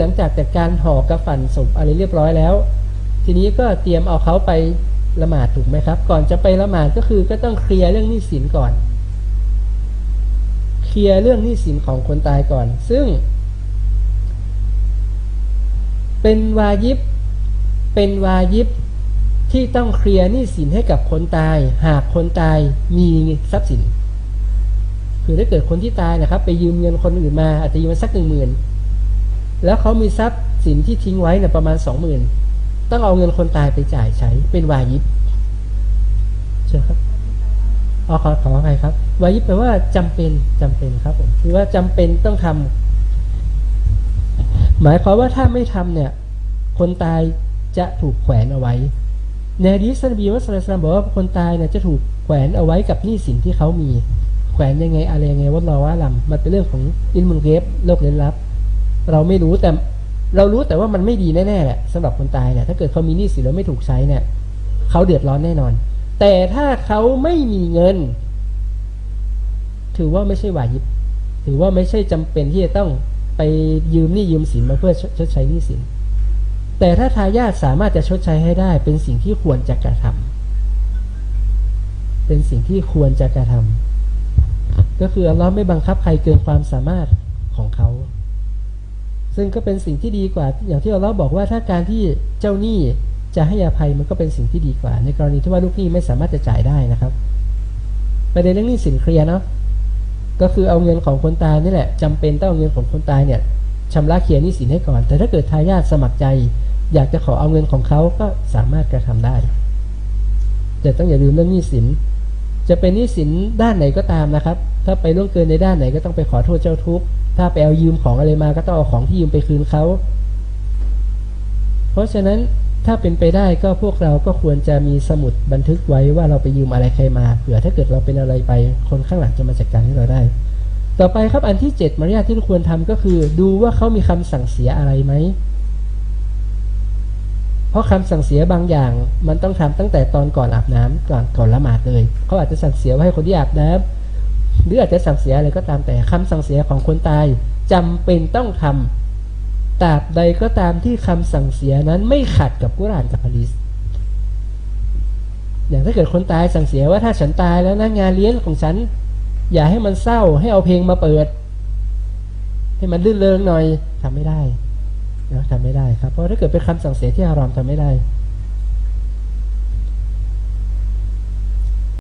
หลังจากจัดการห่อกระฝันศพอะไรเรียบร้อยแล้ว ทีนี้ก็เตรียมเอาเขาไปละหมาดถูกไหมครับ ก่อนจะไปละหมาดก็คือก็ต้องเคลียร์เรื่องหนี้สินก่อน เคลียร์เรื่องหนี้สินของคนตายก่อน ซึ่ง เป็นวายิบ เป็นวายิบที่ต้องเคลียร์หนี้สินให้กับคนตาย หากคนตายมีทรัพย์สิน คือถ้าเกิดคนที่ตายนะครับ ไปยืมเงินคนอื่นมาอาจจะยืมมาสักหนึ่งหมื่น แล้วเขามีทรัพย์สินที่ทิ้งไว้เนี่ยประมาณสองหมื่นต้องเอาเงินคนตายไปจ่ายใช้เป็นวายิบใช่ครับอ๋อขอขออภัยครับ วายิบแปลว่าจำเป็นจำเป็นครับผมคือว่าจำเป็นต้องทำหมายความว่าถ้าไม่ทำเนี่ย คนตายจะถูกแขวนเอาไว้ในดีษนบีมุสลิมบอกว่าคนตายเนี่ยจะถูกแขวนเอาไว้กับหนี้สินที่เขามี แขวนยังไงอะไรยังไงว่าราว่าลำมันเป็นเรื่องของอินมุลเกฟโลกเร้นลับ เราไม่รู้แต่เรารู้แต่ว่ามันไม่ดีแน่ๆแหละสำหรับคนตายเนี่ยถ้าเกิดเขามีหนี้สินแล้วไม่ถูกใช้เนี่ยเขาเดือดร้อนแน่นอน แต่ถ้าเขาไม่มีเงิน ถือว่าไม่ใช่วายิบ ถือว่าไม่ใช่จำเป็นที่จะต้องไปยืมหนี้ยืมสินมาเพื่อชดใช้หนี้สิน แต่ถ้าทายาทสามารถจะชดใช้ให้ได้เป็นสิ่งที่ควรจะกระทำเป็นสิ่งที่ควรจะกระทำก็คืออัลลอฮ์ไม่บังคับใครเกินความสามารถ ซึ่งก็เป็นสิ่งที่ดีกว่า อย่างที่อัลลอฮ์บอกว่าถ้าการที่เจ้าหนี้จะให้อภัยมันก็เป็นสิ่งที่ดีกว่า ในกรณีที่ว่าลูกหนี้ไม่สามารถจะจ่ายได้นะครับประเด็นเรื่องหนี้สินเคลียร์เนาะก็คือเอาเงินของคนตายนี่แหละจำเป็นต้องเอาเงินของคนตายเนี่ยชำระเคลียร์หนี้สินให้ก่อน แต่ถ้าเกิดทายาทสมัครใจ อยากจะขอเอาเงินของเขาก็สามารถกระทำได้ แต่ต้องอย่าลืมเรื่องหนี้สิน จะเป็นหนี้สินด้านไหนก็ตามนะครับ ถ้าไปล่วงเกินในด้านไหนก็ต้องไปขอโทษเจ้าทุกข์ ถ้าไปเอายืมของอะไรมาก็ต้องเอาของที่ยืมไปคืนเขา เพราะฉะนั้นถ้าเป็นไปได้ก็พวกเราก็ควรจะมีสมุดบันทึกไว้ว่าเราไปยืมอะไรใครมาเผื่อถ้าเกิดเราเป็นอะไรไป คนข้างหลังจะมาจัดการให้เราได้ ต่อไปครับอันที่เจ็ดมารยาทที่เราควรทำก็คือ ดูว่าเขามีคำสั่งเสียอะไรไหมเพราะคำสั่งเสียบางอย่าง มันต้องทำตั้งแต่ตอนก่อนอาบน้ำก่อนก่อนละหมาดเลยเขาอาจจะสั่งเสียไว้ให้คนที่อาบน้ำ หรืออาจจะสั่งเสียอะไรก็ตามแต่คำสั่งเสียของคนตายจำเป็นต้องทำตราบใดก็ตามที่คำสั่งเสียนั้นไม่ขัดกับกุรานกับฮะดีษอย่างถ้าเกิดคนตายสั่งเสียว่าถ้าฉันตายแล้วนะงานเลี้ยงของฉัน อย่าให้มันเศร้าให้เอาเพลงมาเปิด ให้มันลื่นเริงหน่อยทำไม่ได้นะทำไม่ได้ครับเพราะถ้าเกิดเป็นคำสั่งเสียที่ฮารอมทำไม่ได้